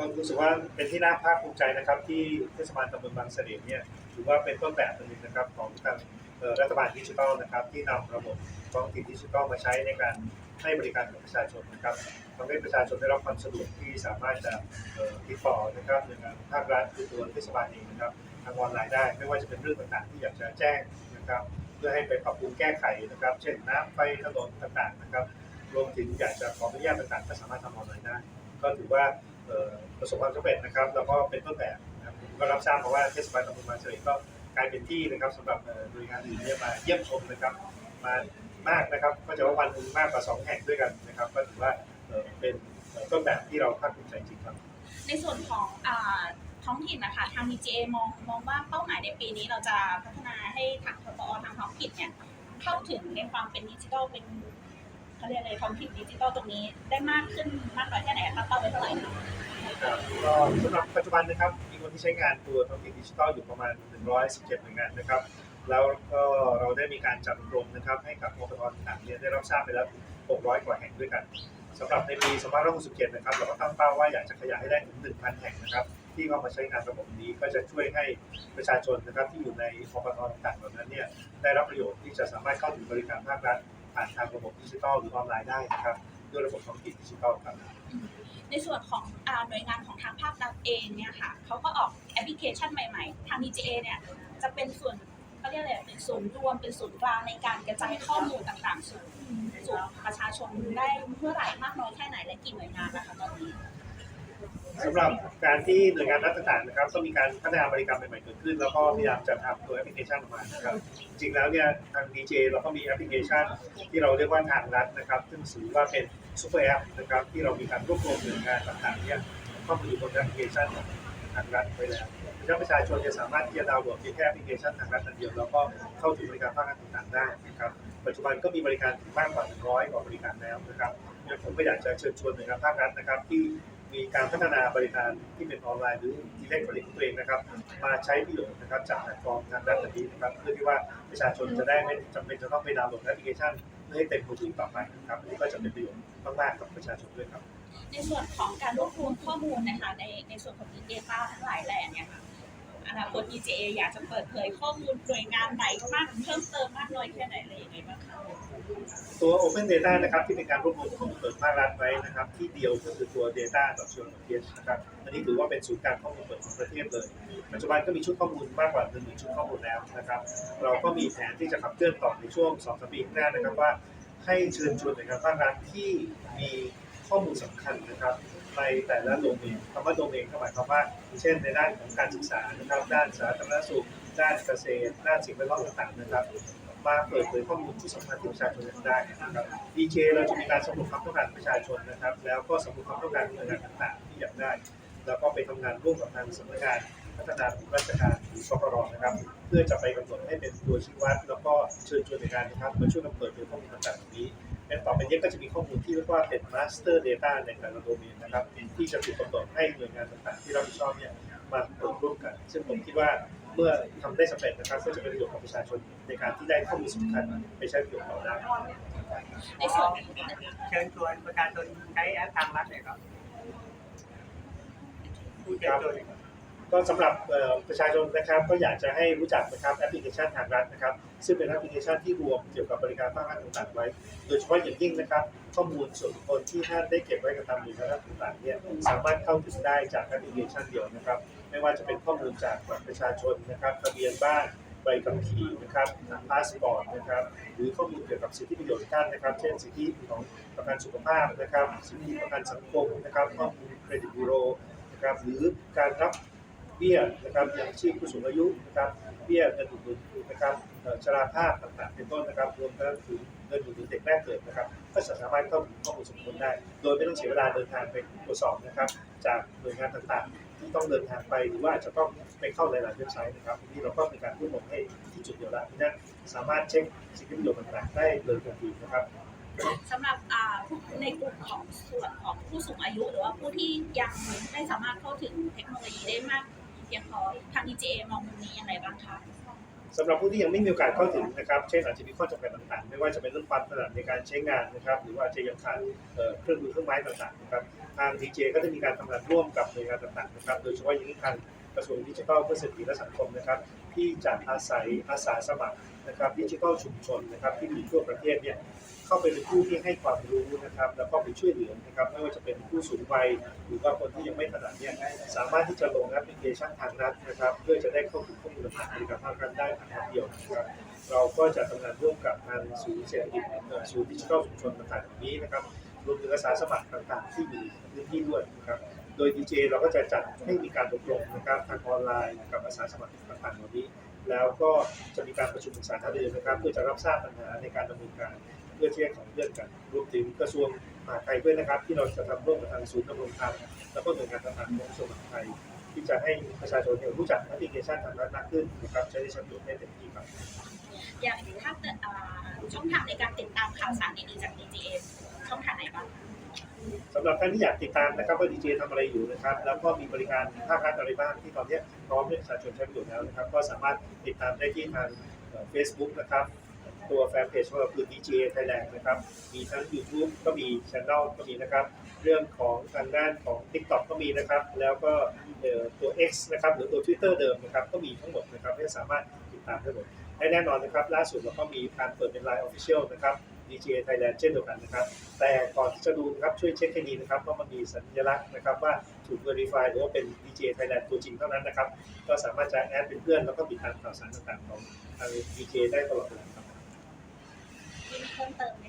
ก็รู้สึกว่าเป็นที่น่าภาคภูมิใจนะครับ ที่เทศบาลตำบลบางเสร่เนี่ยถือว่าเป็นต้นแบบหนึ่งนะครับของทางรัฐบาลดิจิทัลนะครับ ที่นำระบบท้องถิ่นดิจิทัลมาใช้ในการให้บริการกับประชาชนนะครับทำให้ประชาชนได้รับความสะดวกที่สามารถจะเอ่อติดต่อนะครับหน่วยงานภาครัฐหรือตัวเทศบาลเองนะครับทางออนไลน์ได้ ไม่ว่าจะเป็นเรื่องต่างๆ ที่อยากจะแจ้งนะครับ เพื่อให้ไปปรับปรุงแก้ไขนะครับ เช่นน้ำไฟถนนต่างๆนะครับ รวมถึงอยากจะขออนุญาตต่างๆก็สามารถทำออนไลน์ได้ ก็ถือว่า ประสบความสำเร็จนะครับแล้วก็เป็นต้นแบบนะครับก็รับทราบมาะว่าเทศบาลตำบลบางเฉลยก็กลายเป็นที่นะครับสำหรับหน่วยงานอื่นเนี่มาเยี่ยมชมนะครับมามากนะครับก็จะว่าวันหนึงมากกว่าสองแห่งด้วยกันนะครับก็ถือว่าเป็นต้นแบบที่เราภาคภูมิใจจริงครับ ในส่วนของท้องถิ่นนะคะทาง DGA มองมองว่าเป้าหมายในปีนี้เราจะพัฒนาให้ทางทปอทางท้องถิ่นเนี่ยเข้าถึงในความเป็นดิจิทัลเป็น เขาเรียกอะไรท้องถิ่นดิจิทัลตรงนี้ได้มากขึ้นมากน้อยแค่ไหนคะเป้าไว้เท่าไหร่คะครับก็สำหรับปัจจุบันนะครับมีคนที่ใช้งานตัวท้องถิ่นดิจิทัลอยู่ประมาณ 117หน่วยงานนะครับ แล้วก็เราได้มีการจัดอบรมนะครับ ให้กับองค์กรต่างๆเนี่ยได้รับทราบไปแล้ว 600 กว่าแห่งด้วยกันสำหรับในปี2567นะครับเราก็ตั้งเป้าว่าอยากจะขยายให้ได้ถึง 1,000 แห่งนะครับ ที่เข้ามาใช้งานระบบนี้ก็จะช่วยให้ประชาชนนะครับที่อยู่ในองค์กรต่างๆเหล่านั้นเนี่ยได้รับประโยชน์ที่จะสามารถเข้าถึงบริการภาครัฐ ผ่านทางระบบดิจิทัลหรือออนไลน์ได้นะครับด้วยระบบท้องถิ่นดิจิทัลครับ ในส่วนของอ่าหน่วยงานของทางภาครัฐเองเนี่ยค่ะเขาก็ออกแอปพลิเคชันใหม่ๆ ทาง DGA เนี่ยจะเป็นส่วนเขาเรียกอะไรเป็นศูนย์รวมเป็นศูนย์กลางในการกระจายข้อมูลต่างๆ สู่สู่ประชาชนได้เมื่อไหร่มากน้อยแค่ไหนและกี่หน่วยงานนะคะตอนนี้ สำหรับการที่หน่วยงานรัฐต่างๆนะครับก็มีการพัฒนาบริการใหม่ๆเกิดขึ้น แล้วก็พยายามจะทำตัวแอปพลิเคชันออกมานะครับจริงๆแล้วเนี่ยทาง DJ เราก็มีแอปพลิเคชัน ที่เราเรียกว่าทางรัฐนะครับซึ่งถือว่าเป็นซูเปอร์แอปนะครับที่เรามีการรวบรวมหน่วยงานต่างๆเนี่ยเข้ามาอยู่บนแอปพลิเคชันของทางรัฐไปแล้วเพราประชาชนจะสามารถที่จะดาวน์โหลดเพียงแค่แอปพลิเคชันทางรัฐอันเดียวแล้วก็เข้าถึงบริการภาครัฐต่างๆได้นะครับปัจจุบันก็มีบริการถึงมากกว่า 100 กว่าบริการแล้วนะครับผมก็อยากจะเชิญชวนหน่วยงานภาครัฐนะครับที่ มีการพัฒนาบริการที่เป็นออนไลน์หรืออิเล็กทรอนิกส์ของตัวเองนะครับ มาใช้ประโยชน์นะครับจากแพลตฟอร์มทางด้านนี้นะครับเพื่อที่ว่าประชาชนจะได้ไม่จำเป็นจะต้องไปดาวน์โหลดแอปพลิเคชันเพื่อให้เต็มมือถือต่อไปนะครับอันนี้ก็จะเป็นประโยชน์มากๆกับประชาชนด้วยครับ ในส่วนของการรวบรวมข้อมูลนะคะในในส่วนของ Big Data ทั้งหลายแหล่เนี่ยค่ะ อนาคต DJA อยากจะเปิดเผยข้อมูลหน่วยงานไหนมากเพิ่มเติมมากน้อยแค่ไหนอะไรยังไงบ้างคะตัว Open Data นะครับที่เป็นการรวบรวมข้อมูลเปิดภาครัฐไว้นะครับ ที่เดียวก็คือตัว data s o c i a l t h นะครับอันนี้ถือว่าเป็นศูนย์กางข้อมูลเปิดของประเทศเลย ปัจจุบันก็มีชุดข้อมูลมากกว่า1นึ่งชุดข้อมูลแล้วนะครับ เราก็มีแผนที่จะขับเคลื่อนต่อในช่วง2อสปีข้างหน้านะครับว่าให้เชิญชวนหน่วยงานภาครัฐที่มี ข้อมูลสำคัญนะครับในแต่ละโดเมนคำว่าโดเมนก็หมายความว่าเช่นในด้านของการศึกษานะครับด้านสาธารณสุข ด้านเกษตร ด้านสิ่งแวดล้อมต่างๆนะครับมาเปิดเผยข้อมูลที่สำคัญที่ประชาชนได้นะครับ DJ เราจะมีการสำรวจความต้องการประชาชนนะครับ แล้วก็สำรวจความต้องการหน่วยงานต่างๆที่อยากได้ แล้วก็ไปทำงานร่วมกับทางสำนักงานพัฒนาราชการหรือกปรนะครับ เพื่อจะไปกำหนดให้เป็นตัวชี้วัด แล้วก็เชิญชวนหน่วยงานนะครับมาช่วยกันเปิดเผยข้อมูลต่างๆเหล่านี้และต่อไปนี้ก็จะมีข้อมูลที่เรียกว่าเป็น master data ในแต่ละโดเมนนะครับที่จะถูกกำหนดให้หน่วยงานต่างๆที่รับผิดชอบเนี่ยมาเปิดร่วมกัน ซึ่งผมคิดว่าเมื่อทำได้สำเร็จนะครับก็จะเป็นประโยชน์กับประชาชนในการที่ได้ข้อมูลสำคัญไปใช้ประโยชน์ต่อได้ในส่วนเชิญชวนประชาชนใช้แอปทางรัฐหน่อยครับผู้เชิญชวนหน่อยครับก็สำหรับเอ่อประชาชนนะครับก็อยากจะให้รู้จักนะครับแอปพลิเคชันทางรัฐนะครับ ซึ่งเป็นแอปพลิเคชันที่รวมเกี่ยวกับบริการภาครัฐต่างๆไว้ โดยเฉพาะอย่างยิ่งนะครับ ข้อมูลส่วนบุคคลที่ท่านได้เก็บไว้กับตามหน่วยงานรัฐต่างๆเนี่ยสามารถเข้าถึงได้จากแอปพลิเคชันเดียวนะครับ ไม่ว่าจะเป็นข้อมูลจากบัตรประชาชนนะครับทะเบียนบ้านใบขับขี่นะครับพาสปอร์ตนะครับหรือข้อมูลเกี่ยวกับสิทธิประโยชน์ท่านนะครับ เช่นสิทธิของประกันสุขภาพนะครับ สิทธิประกันสังคมนะครับข้อมูลเครดิตบูโรนะครับหรือการรับเบี้ยนะครับอย่างชีพผู้สูงอายุนะครับ บี้ยเงินอุดหนุนนะครับชราภาพต่างๆเป็นต้นนะครับรวมทั้งถึงเงินอุดหนุนเด็กแรกเกิดนะครับ ก็สามารถเข้าถึงข้อมูลสมบูรณ์ได้ โดยไม่ต้องเสียเวลาเดินทางไปตรวจสอบนะครับ จากหน่วยงานต่างๆ ที่ต้องเดินทางไปหรือว่าจะต้องไปเข้าหลายๆเว็บไซต์นะครับที่เราก็มีการรวบรวมให้ที่จุดเดียวแล้วเพราะฉะสามารถเช็คสิทธิประโยชน์ต่างๆได้เลยทันทีนะครับสำหรับในกลุ่มของส่วนของผู้สูงอายุ หรือว่าผู้ที่ยังไม่สามารถเข้าถึงเทคโนโลยีได้มาก เพียงพอทาง DJA มองมุมนี้อย่างไรบ้างคะสำหรับผู้ที่ยังไม่มีโอกาสเข้าถึงนะครับเช่นอาจจะมีข้อจำกัดต่างๆ ไม่ว่าจะเป็นเรื่องความถนัดในการใช้งานนะครับ หรือว่าจะยังขาดเครื่องมือเครื่องไม้ต่างๆนะครับทาง DJ ก็ได้มีการทำงานร่วมกับหน่วยงานต่างๆนะครับ โดยเฉพาะอย่างยิ่งทางกระทรวงดิจิทัลเพื่อเศรษฐกิจและสังคมนะครับ ที่จะอาศัยอาสาสมัครนะครับดิจิทัลชุมชนนะครับที่มีทั่วประเทศเนี่ย เข้าไปเป็นผู้ที่ให้ความรู้นะครับ แล้วก็ไปช่วยเหลือนะครับ ไม่ว่าจะเป็นผู้สูงวัยหรือว่าคนที่ยังไม่ถนัดเนี่ยสามารถที่จะลงแอปพลิเคชันทางรัฐนะครับ เพื่อจะได้เข้าถึงข้อมูลต่างๆในการภาครัฐได้ทางเดียวนะครับ เราก็จะทำงานร่วมกับทางศูนย์เศรษฐกิจศูนย์ดิจิทัลชุมชนต่างๆเหล่านี้นะครับรวมถึงอาสาสมัครต่างๆ ที่อยู่พื้นที่ด้วยนะครับ โดย DJ เราก็จะจัดให้มีการอบรมนะครับทางออนไลน์กับอาสาสมัครต่างๆเหล่านี้ แล้วก็จะมีการประชุมปรึกษาหารือนะครับ เพื่อจะรับทราบปัญหาในการดำเนินการ เพื่อที่จะขับเคลื่อนกัน รวมถึงกระทรวงมหาดไทยด้วยนะครับ ที่เราจะทำร่วมกับทางศูนย์ดำรงธรรมแล้วก็หน่วยงานต่างๆของกระทรวงมหาดไทยที่จะให้ประชาชนเนี่ยรู้จักแอปพลิเคชันทางรัฐมากขึ้นนะครับใช้ได้ใช้ประโยชน์ได้เต็มที่ครับอย่างถ้าเกิดอ่าช่องทางในการติดตามข่าวสารดีๆจาก DGA ช่องทางไหนบ้างคะ สำหรับท่านที่อยากติดตามนะครับว่าดีเจทำอะไรอยู่นะครับ แล้วก็มีบริการภาครัฐอะไรบ้างที่ตอนนี้พร้อมให้ประชาชนใช้ประโยชน์แล้วนะครับ ก็สามารถติดตามได้ที่ทางเฟซบุ๊กนะครับ ตัวแฟนเพจของเราคือ DGA Thailand นะครับ มีทั้ง YouTube ก็มี Channel ก็มีนะครับ เรื่องของทางด้านของ TikTok ก็มีนะครับ แล้วก็เอ่อตัว X นะครับ หรือตัว Twitter เดิมนะครับ ก็มีทั้งหมดนะครับที่สามารถติดตามได้หมดและแน่นอนนะครับ ล่าสุดเราก็มีการเปิดเป็น Line Official นะครับ DGA Thailand เช่นเดียวกันนะครับ แต่ก่อนที่จะดูนะครับช่วยเช็คให้ดีนะครับว่ามันมีสัญลักษณ์นะครับว่าถูก verify หรือว่าเป็น DJ Thailand ตัวจริงเท่านั้นนะครับ ก็สามารถจะแอดเป็นเพื่อนแล้วก็ติดตามข่าวสารต่างๆของทาง DJ ได้ตลอดเวลาครับมีเพิ่มเติมไหม